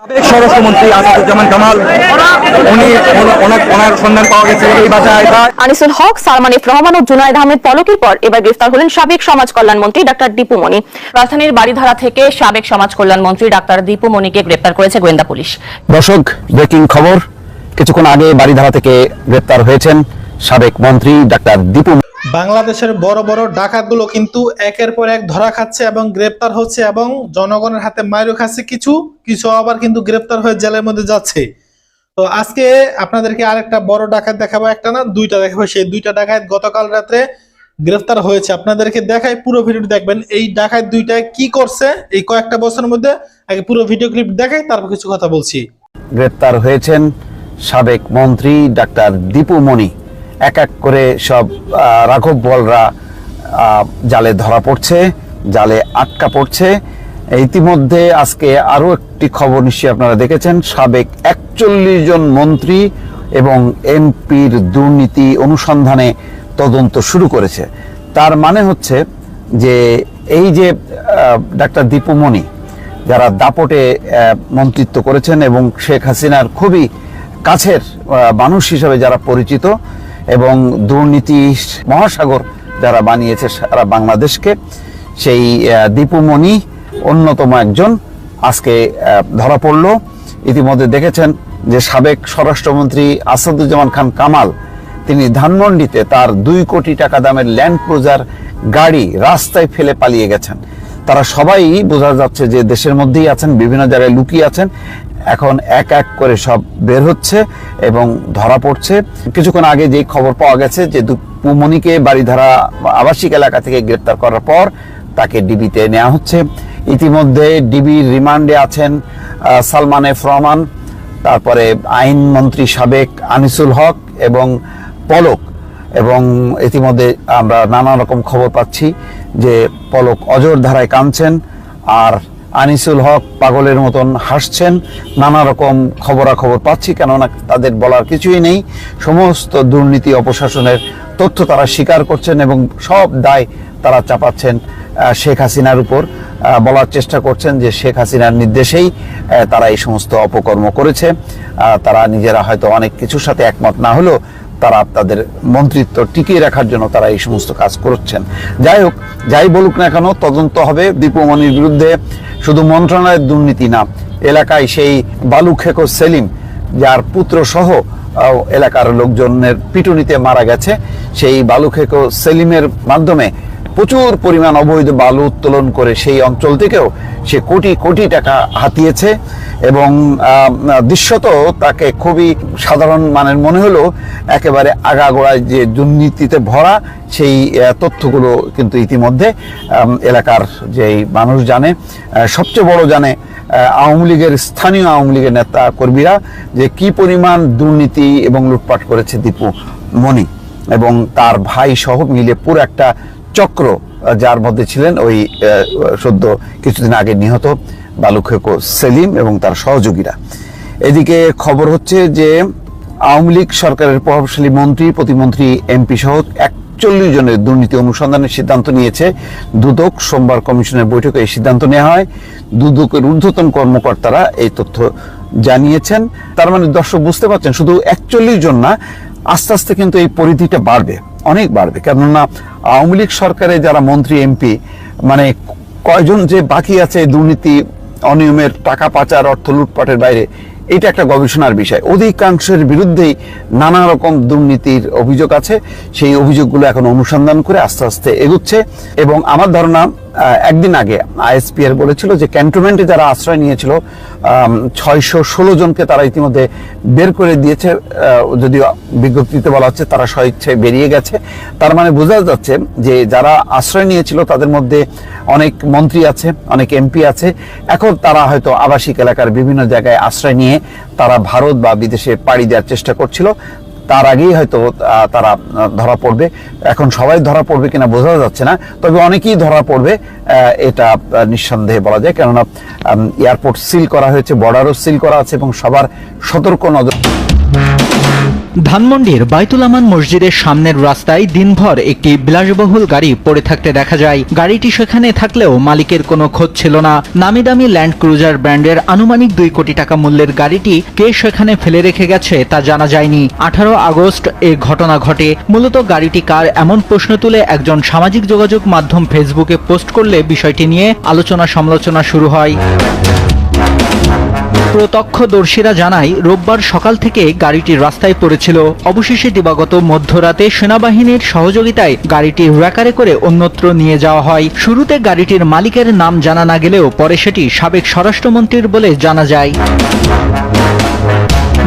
সাবেক স্বরাষ্ট্রমন্ত্রী আসাদুজ্জামান কামাল উনি ওনা- ওনা- ওনার সন্ধান পাওয়া গেছে এই বাসায়। আনিসুল হক সালমান এফ রহমান ও জুনায়দ আহমেদ পলকের পর এবার গ্রেফতার হলেন সাবেক সমাজ কল্যাণ মন্ত্রী ডাক্তার দীপু মনি। রাজধানীর বাড়িধারা থেকে সাবেক সমাজ কল্যাণ মন্ত্রী ডাক্তার দীপু মনিকে গ্রেফতার করেছে গোয়েন্দা পুলিশ। দর্শক ব্রেকিং খবর। কিছুক্ষণ আগে বাড়িধারা থেকে গ্রেপ্তার হয়েছেন সাবেক মন্ত্রী ডাক্তার দীপু বাংলাদেশের বড় বড় ডাকাতগুলো কিন্তু একের পর এক ধরা খাচ্ছে এবং গ্রেপ্তার হচ্ছে এবং জনগণের হাতে মাইরও খাচ্ছে কিছু কিছু আবার কিন্তু গ্রেপ্তার হয়ে জেলের মধ্যে যাচ্ছে। তো আজকে আপনাদেরকে আরেকটা বড় ডাকাত দেখাবো, একটা না, দুইটা দেখাবো। সেই দুইটা ডাকাত গতকাল রাত্রে গ্রেফতার হয়েছে। আপনাদেরকে দেখাই পুরো ভিডিও দেখবেন, এই ডাকাত দুইটা কি করছে এই কয়েকটা বছরের মধ্যে। আগে পুরো ভিডিও ক্লিপ দেখাই, তারপর কিছু কথা বলছি। গ্রেপ্তার হয়েছেন সাবেক মন্ত্রী ডাক্তার দীপু মনি। এক এক করে সব রাঘব বলরা জালে ধরা পড়ছে, জালে আটকা পড়ছে। ইতিমধ্যে আজকে আরও একটি খবর নিশ্চয়ই আপনারা দেখেছেন, সাবেক একচল্লিশ জন মন্ত্রী এবং এমপির দুর্নীতি অনুসন্ধানে তদন্ত শুরু করেছে। তার মানে হচ্ছে যে এই যে ডাক্তার দীপু মনি, যারা দাপটে মন্ত্রিত্ব করেছেন এবং শেখ হাসিনার খুবই কাছের মানুষ হিসাবে যারা পরিচিত এবং দুর্নীতি মহাসাগর যারা বানিয়েছে সারা বাংলাদেশকে, সেই দীপুমণি অন্যতম একজন আজকে ধরা পড়ল। ইতিমধ্যে দেখেছেন যে সাবেক স্বরাষ্ট্রমন্ত্রী আসাদুজ্জামান খান কামাল, তিনি ধানমন্ডিতে তার দুই কোটি টাকা দামের ল্যান্ড ক্রুজার গাড়ি রাস্তায় ফেলে পালিয়ে গেছেন। তারা সবাই বোঝা যাচ্ছে যে দেশের মধ্যেই আছেন, বিভিন্ন জায়গায় লুকিয়ে আছেন। এখন এক এক করে সব বের হচ্ছে এবং ধরা পড়ছে। কিছুক্ষণ আগে যে খবর পাওয়া গেছে যে পুমনিকে বাড়িধারা আবাসিক এলাকা থেকে গ্রেপ্তার করার পর তাকে ডিবিতে নেওয়া হচ্ছে। ইতিমধ্যে ডিবির রিমান্ডে আছেন সালমান এফ রহমান, তারপরে আইনমন্ত্রী সাবেক আনিসুল হক এবং পলক। এবং ইতিমধ্যে আমরা নানা রকম খবর পাচ্ছি যে পলক অজর ধারায় কাঁদছেন আর আনিসুল হক পাগলের মতন হাসছেন। নানা রকম খবরাখবর পাচ্ছি, কেননা তাদের বলার কিছুই নেই। সমস্ত দুর্নীতি অপশাসনের তথ্য তারা স্বীকার করছেন এবং সব দায় তারা চাপাচ্ছেন শেখ হাসিনার উপর। বলার চেষ্টা করছেন যে শেখ হাসিনার নির্দেশেই তারা এই সমস্ত অপকর্ম করেছে। তারা নিজেরা হয়তো অনেক কিছুর সাথে একমত না হলেও তারা তাদের মন্ত্রিত্ব টিকিয়ে রাখার জন্য তারা এই সমস্ত কাজ করছেন। যাই হোক, যাই বলুক না কেন, তদন্ত হবে দীপুমণির বিরুদ্ধে। শুধু মন্ত্রণালয়ের দুর্নীতি না, এলাকায় সেই বালু খেকো সেলিম, যার পুত্র সহ এলাকার লোকজনের পিটুনিতে মারা গেছে, সেই বালু খেকো সেলিমের মাধ্যমে প্রচুর পরিমাণ অবৈধ বালু উত্তোলন করে সেই অঞ্চল থেকেও সে কোটি কোটি টাকা হাতিয়েছে এবং দৃশ্যত তাকে খুবই সাধারণ মানের মনে হলো একেবারে আগাগোড়ায় যে দুর্নীতিতে ভরা সেই তথ্যগুলো কিন্তু ইতিমধ্যে এলাকার যেই মানুষ জানে সবচেয়ে বড় জানে আওয়ামী লীগের স্থানীয় আওয়ামী লীগের নেতা কর্মীরা যে কি পরিমাণ দুর্নীতি এবং লুটপাট করেছে দীপু মনি এবং তার ভাই সহ মিলে পুরো একটা চক্র যার মধ্যে ছিলেন ওই সদ্য কিছুদিন আগে নিহত বালুখেকো সেলিম এবং তার সহযোগীরা। এদিকে খবর হচ্ছে যে আওয়ামী লীগ সরকারের প্রভাবশালী মন্ত্রী, প্রতিমন্ত্রী এমপি সহ একচল্লিশ জনের দুর্নীতি অনুসন্ধানের সিদ্ধান্ত নিয়েছে। দুদক সোমবার কমিশনের বৈঠকে এই সিদ্ধান্ত নেওয়া হয়। দুদকের ঊর্ধ্বতন কর্মকর্তারা এই তথ্য জানিয়েছেন। তার মানে দর্শক বুঝতে পারছেন, শুধু একচল্লিশ জন না, আস্তে আস্তে কিন্তু এই পরিধিটা বাড়বে। অনেক বাড়বে। কেননা আওয়ামী লীগ সরকারে যারা মন্ত্রী, এমপি মানে কয়জন যে বাকি আছে দুর্নীতি, অনিয়মের টাকা পাচার, অর্থ লুটপাটের বাইরে, এটা একটা গবেষণার বিষয়। অধিকাংশের বিরুদ্ধেই নানা রকম দুর্নীতির অভিযোগ আছে। সেই অভিযোগগুলো এখন অনুসন্ধান করে আস্তে আস্তে এগুচ্ছে। এবং আমার ধারণা একদিন আগে আইএসপিআর বলেছিল যে ক্যান্টনমেন্টে যারা আশ্রয় নিয়েছিল ছয়শো ষোলো জনকে তারা ইতিমধ্যে বের করে দিয়েছে। যদিও বিজ্ঞপ্তিতে বলা হচ্ছে তারা স্বইচ্ছায় বেরিয়ে গেছে। তার মানে বোঝা যাচ্ছে যে যারা আশ্রয় নিয়েছিল, তাদের মধ্যে অনেক মন্ত্রী আছে, অনেক এমপি আছে। এখন তারা হয়তো আবাসিক এলাকার বিভিন্ন জায়গায় আশ্রয় নিয়ে তারা ভারত বা বিদেশে পাড়ি দেওয়ার চেষ্টা করছিল। তার আগেই হয়তো তারা ধরা পড়বে। এখন সবাই ধরা পড়বে কিনা বোঝা যাচ্ছে না, তবে অনেকেই ধরা পড়বে এটা নিঃসন্দেহে বলা যায়। কেননা এয়ারপোর্ট সিল করা হয়েছে, বর্ডারও সিল করা আছে এবং সবার সতর্ক নজর ধানমন্ডির বাইতুল আমান মসজিদের সামনের রাস্তায় দিনভর একটি বিলাসবহুল গাড়ি পড়ে থাকতে দেখা যায়। গাড়িটি সেখানে থাকলেও মালিকের কোনো খোঁজ ছিল না। নামি দামি ল্যান্ড ক্রুজার ব্র্যান্ডের আনুমানিক দুই কোটি টাকা মূল্যের গাড়িটি কে সেখানে ফেলে রেখে গেছে তা জানা যায়নি। আঠারো আগস্ট এ ঘটনা ঘটে। মূলত গাড়িটি কার এমন প্রশ্ন তুলে একজন সামাজিক যোগাযোগ মাধ্যম ফেসবুকে পোস্ট করলে বিষয়টি নিয়ে আলোচনা সমালোচনা শুরু হয়। প্রত্যক্ষদর্শীরা জানায়, রোববার সকাল থেকে গাড়িটি রাস্তায় পড়েছিল। অবশেষে দিবাগত মধ্যরাতে সেনাবাহিনীর সহযোগিতায় গাড়িটি র্যাকারে করে অন্যত্র নিয়ে যাওয়া হয়। শুরুতে গাড়িটির মালিকের নাম জানা না গেলেও পরে সেটি সাবেক স্বরাষ্ট্রমন্ত্রীর বলে জানা যায়।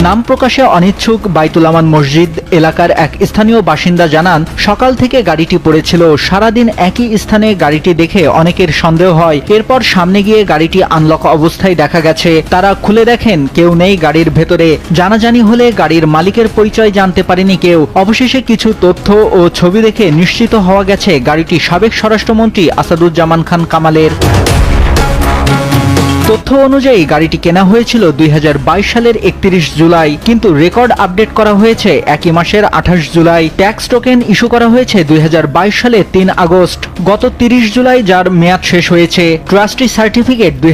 নাম প্রকাশে অনিচ্ছুক বাইতুল আমান মসজিদ এলাকার এক স্থানীয় বাসিন্দা জানান, সকাল থেকে গাড়িটি পড়েছিল। সারাদিন একই স্থানে গাড়িটি দেখে অনেকের সন্দেহ হয়। এরপর সামনে গিয়ে গাড়িটি আনলক অবস্থায় দেখা গেছে। তারা খুলে দেখেন, কেউ নেই গাড়ির ভেতরে। জানাজানি হলে গাড়ির মালিকের পরিচয় জানতে পারেনি কেউ। অবশেষে কিছু তথ্য ও ছবি দেখে নিশ্চিত হওয়া গেছে, গাড়িটি সাবেক স্বরাষ্ট্রমন্ত্রী আসাদুজ্জামান খান কামালের। তথ্য অনুযায়ী গাড়িটি কেনা হয়েছিল দুই হাজার বাইশ সালের একত্রিশ জুলাই, কিন্তু রেকর্ড আপডেট করা হয়েছে একই মাসের আঠাশ জুলাই। ট্যাক্স টোকেন ইস্যু করা হয়েছে দুই সালে তিন আগস্ট। গত তিরিশ জুলাই যার মেয়াদ শেষ হয়েছে, ট্রাস্টি সার্টিফিকেট দুই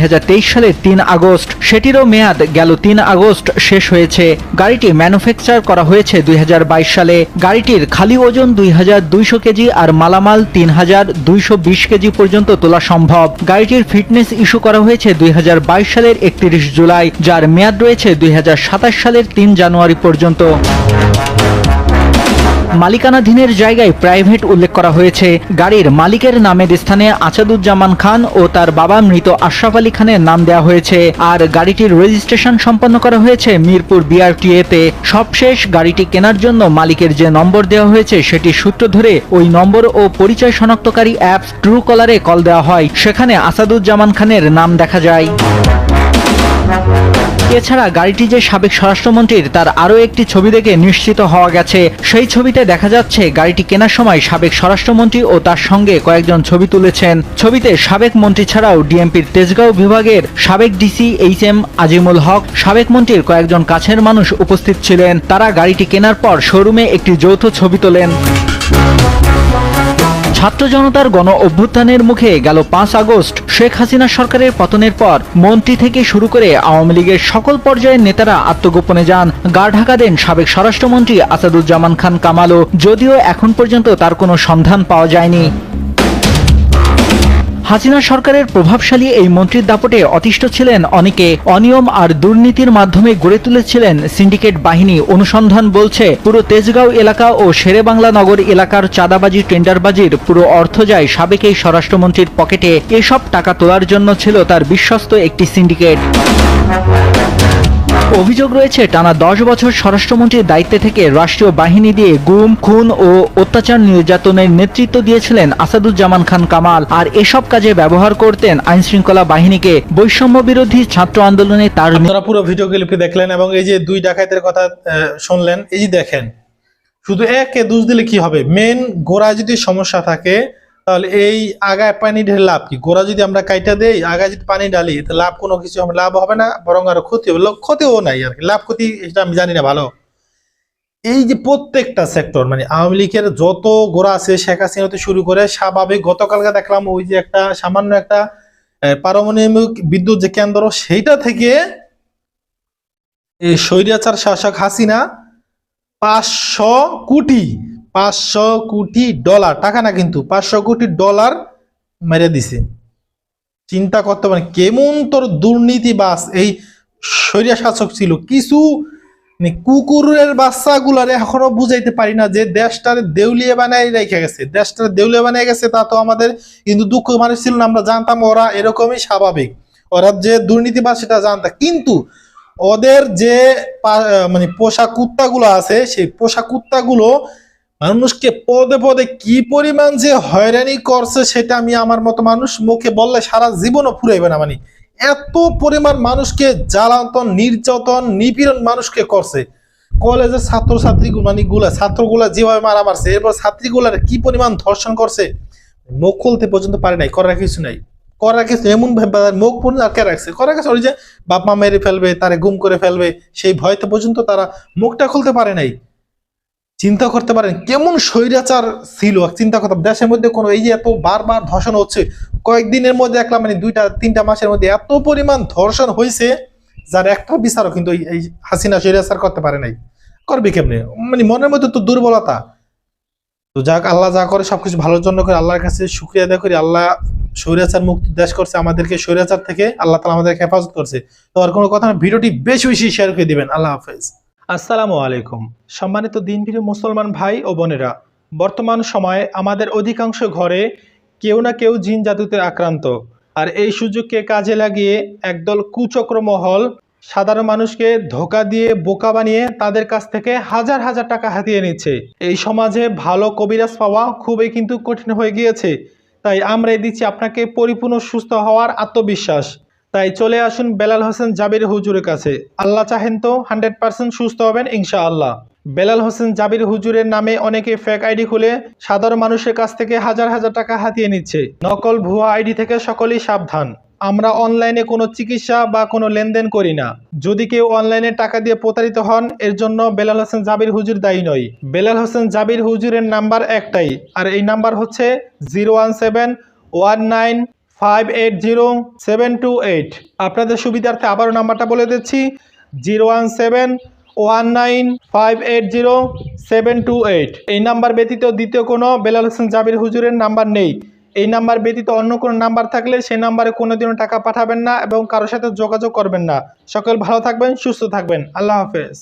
সালে তিন আগস্ট, সেটিরও মেয়াদ গেল তিন আগস্ট শেষ হয়েছে। গাড়িটি ম্যানুফ্যাকচার করা হয়েছে দুই হাজার বাইশ সালে। গাড়িটির খালি ওজন দুই হাজার দুইশো কেজি আর মালামাল তিন হাজার দুইশো বিশ কেজি পর্যন্ত তোলা সম্ভব। গাড়িটির ফিটনেস ইস্যু করা হয়েছে দুই হাজার সালের একত্রিশ জুলাই যার মেয়াদ রয়েছে দুই হাজার সাতাশ সালের তিন জানুয়ারি পর্যন্ত। মালিকানাধীনের জায়গায় প্রাইভেট উল্লেখ করা হয়েছে। গাড়ির মালিকের নামের স্থানে আসাদুজ্জামান খান ও তার বাবা মৃত আশরাফ আলী খানের নাম দেওয়া হয়েছে। আর গাড়িটির রেজিস্ট্রেশন সম্পন্ন করা হয়েছে মিরপুর বিআরটিএতে। সবশেষ গাড়িটি কেনার জন্য মালিকের যে নম্বর দেওয়া হয়েছে সেটি সূত্র ধরে ওই নম্বর ও পরিচয় শনাক্তকারী অ্যাপস ট্রু কলারে কল দেওয়া হয়। সেখানে আসাদুজ্জামান খানের নাম দেখা যায়। এছাড়া গাড়িটি যে সাবেক স্বরাষ্ট্রমন্ত্রীর, তার আরও একটি ছবি দেখে নিশ্চিত হওয়া গেছে। সেই ছবিতে দেখা যাচ্ছে, গাড়িটি কেনার সময় সাবেক স্বরাষ্ট্রমন্ত্রী ও তার সঙ্গে কয়েকজন ছবি তুলেছেন। ছবিতে সাবেক মন্ত্রী ছাড়াও ডিএমপির তেজগাঁও বিভাগের সাবেক DC H M Azimul Haque, সাবেক মন্ত্রীর কয়েকজন কাছের মানুষ উপস্থিত ছিলেন। তারা গাড়িটি কেনার পর শোরুমে একটি যৌথ ছবি তোলেন। ছাত্র জনতার গণ অভ্যুত্থানের মুখে গেল পাঁচ আগস্ট শেখ হাসিনা সরকারের পতনের পর মন্ত্রী থেকে শুরু করে আওয়ামী লীগের সকল পর্যায়ের নেতারা আত্মগোপনে যান। গা ঢাকা দেন সাবেক স্বরাষ্ট্রমন্ত্রী আসাদুজ্জামান খান কামালও, যদিও এখন পর্যন্ত তার কোনো সন্ধান পাওয়া যায়নি। হাসিনা সরকারের প্রভাবশালী এই মন্ত্রীর দাপটে অতিষ্ঠ ছিলেন অনেকে। অনিয়ম আর দুর্নীতির মাধ্যমে গড়ে তুলেছিলেন সিন্ডিকেট বাহিনী। অনুসন্ধান বলছে, পুরো তেজগাঁও এলাকা ও শেরেবাংলা নগর এলাকার চাঁদাবাজি, টেন্ডারবাজির পুরো অর্থ যায় সাবেক এই স্বরাষ্ট্রমন্ত্রীর পকেটে। এসব টাকা তোলার জন্য ছিল তার বিশ্বস্ত একটি সিন্ডিকেট। অভিযোগ রয়েছে, টানা দশ বছর স্বরাষ্ট্রমন্ত্রীর দায়িত্বে থেকে রাষ্ট্রীয় বাহিনী দিয়ে গুম, খুন ও অত্যাচার নির্যাতনের নেতৃত্ব দিয়েছিলেন আসাদুজ্জামান খান কামাল। আর এসব কাজে ব্যবহার করতেন আইনশৃঙ্খলা বাহিনীকে। বৈষম্য বিরোধী ছাত্র আন্দোলনে তার পুরো ভিডিও ক্লিপটি দেখলেন এবং এই যে দুই ডাকাতের কথা শুনলেন, এই যে দেখেন, শুধু একে দোষ দিলে কি হবে? মেন গোড়ায় যদি সমস্যা থাকে তাহলে এই আগায় পানি ঢেলে লাভ কি? গোড়া যদি আমরা কাইটা দেই আগায় যদি পানি তো লাভ কোনো কিছু হবে লাভ হবে না, বরং আরও ক্ষতি হবে। ক্ষতিও নাই আর কি। লাভ ক্ষতি এটা আমি জানি না, ভালো। এই যে প্রত্যেকটা সেক্টর মানে আওয়ামী লীগের যত গোড়া আছে, শেখ হাসিনা হতে শুরু করে, স্বাভাবিক গতকালকে দেখলাম ওই যে একটা সামান্য একটা পারমাণবিক বিদ্যুৎ যে কেন্দ্র, সেইটা থেকে এই স্বৈরাচার শাসক হাসিনা পাঁচশো কোটি পাঁচশো কোটি ডলার, টাকা না কিন্তু, পাঁচশো কোটি ডলার মেরে দিছে। চিন্তা করতে পারেন কেমন তোর দুর্নীতিবাস এই স্বৈরা শাসক ছিল, কিছু মানে কুকুরের বাচ্চাগুলারে এখনও বুঝাইতে পারি না যে দেশটার দেউলিয়ে বানাই রেখে গেছে। দেশটার দেউলিয়ে বানাই গেছে, তা তো আমাদের কিন্তু দুঃখ মানুষ ছিল না, আমরা জানতাম ওরা এরকমই স্বাভাবিক। ওরা যে দুর্নীতিবাজ সেটা জানতাম কিন্তু ওদের যে মানে পোষা কুত্তাগুলো আছে, সেই পোষা কুত্তাগুলো মানুষকে পদে পদে কি পরিমাণ যে হয়রানি করছে সেটা আমি আমার মতো মানুষ মুখে বললে সারা জীবনও ফুরাইবে না মানে। এত পরিমাণ মানুষকে জ্বালাতন, নির্যাতন, নিপীড়ন মানুষকে করছে। কলেজের ছাত্রছাত্রী মানে গুলা, ছাত্রগুলা যেভাবে মারা মারছে, এরপর ছাত্রীগুলার কি পরিমাণ ধর্ষণ করছে, মুখ খুলতে পর্যন্ত পারে নাই, করার কিছু নাই। করার কিছু এমন মুখ পর্যন্ত আটকে রাখছে? করার কিছু যে বাপ মা মেরে ফেলবে, তারে গুম করে ফেলবে, সেই ভয়তে পর্যন্ত তারা মুখটা খুলতে পারে নাই। চিন্তা করতে পারেন, কেমন স্বৈরাচার ছিল? চিন্তা করতে দেশের মধ্যে কোনো এই যে এত বারবার ধর্ষণ হচ্ছে, কয়েকদিনের মধ্যে দেখলাম মানে দুইটা, তিনটা মাসের মধ্যে এত পরিমাণ ধর্ষণ হয়েছে, যার একটা বিচারও কিন্তু এই- হাসিনা স্বৈরাচার করতে পারে নাই। করবে কেমনে? মানে মনের মধ্যে তো দুর্বলতা। তো যাক, আল্লাহ যা করে, সবকিছু ভালোর জন্য করে, আল্লাহর কাছে শুক্রিয়া আদায় করি, আল্লাহ স্বৈরাচার মুক্ত দেশ করছে, আমাদেরকে স্বৈরাচার থেকে আল্লাহ তালা আমাদেরকে হেফাজত করছে। তো আর কোনো কথা ভিডিওটি বেশি বেশি শেয়ার করে দিবেন। আল্লাহ হাফেজ। আসসালামু আলাইকুম। সম্মানিত দিনপ্রিয় মুসলমান ভাই ও বোনেরা, বর্তমান সময়ে আমাদের অধিকাংশ ঘরে কেউ না কেউ জিন জাদুতে আক্রান্ত। আর এই সুযোগকে কাজে লাগিয়ে একদল কুচক্র মহল সাধারণ মানুষকে ধোকা দিয়ে বোকা বানিয়ে তাদের কাছ থেকে হাজার হাজার টাকা হাতিয়ে নিচ্ছে। এই সমাজে ভালো কবিরাজ পাওয়া খুবই কিন্তু কঠিন হয়ে গিয়েছে। তাই আমরাই দিচ্ছি আপনাকে পরিপূর্ণ সুস্থ হওয়ার আত্মবিশ্বাস। তাই চলে আসুন বেলাল হোসেন জাবির হুজুরের কাছে। আল্লাহ চাহেন তো হান্ড্রেড পার্সেন্ট সুস্থ হবেন ইনশাআল্লাহ। বেলাল হোসেন জাবির হুজুরের নামে অনেকে ফেক আইডি খুলে সাধারণ মানুষের কাছ থেকে হাজার হাজার টাকা হাতিয়ে নিচ্ছে। নকল ভুয়া আইডি থেকে সকলেই সাবধান। আমরা অনলাইনে কোনো চিকিৎসা বা কোনো লেনদেন করি না। যদি কেউ অনলাইনে টাকা দিয়ে প্রতারিত হন, এর জন্য বেলাল হোসেন জাবির হুজুর দায়ী নয়। বেলাল হোসেন জাবির হুজুরের নাম্বার একটাই, আর এই নাম্বার হচ্ছে zero one seven one nine five eight zero seven two eight আপনাদের সুবিধার্থে আবারও নাম্বারটা বলে দিচ্ছি zero one seven one nine five eight zero seven two eight এই নাম্বার ব্যতীত দ্বিতীয় কোনো বেলাল হোসেন জাবির হুজুরের নাম্বার নেই। এই নাম্বার ব্যতীত অন্য কোনো নাম্বার থাকলে সেই নাম্বারে কোনোদিনও টাকা পাঠাবেন না এবং কারোর সাথে যোগাযোগ করবেন না। সকল ভালো থাকবেন, সুস্থ থাকবেন। আল্লাহ হাফেজ।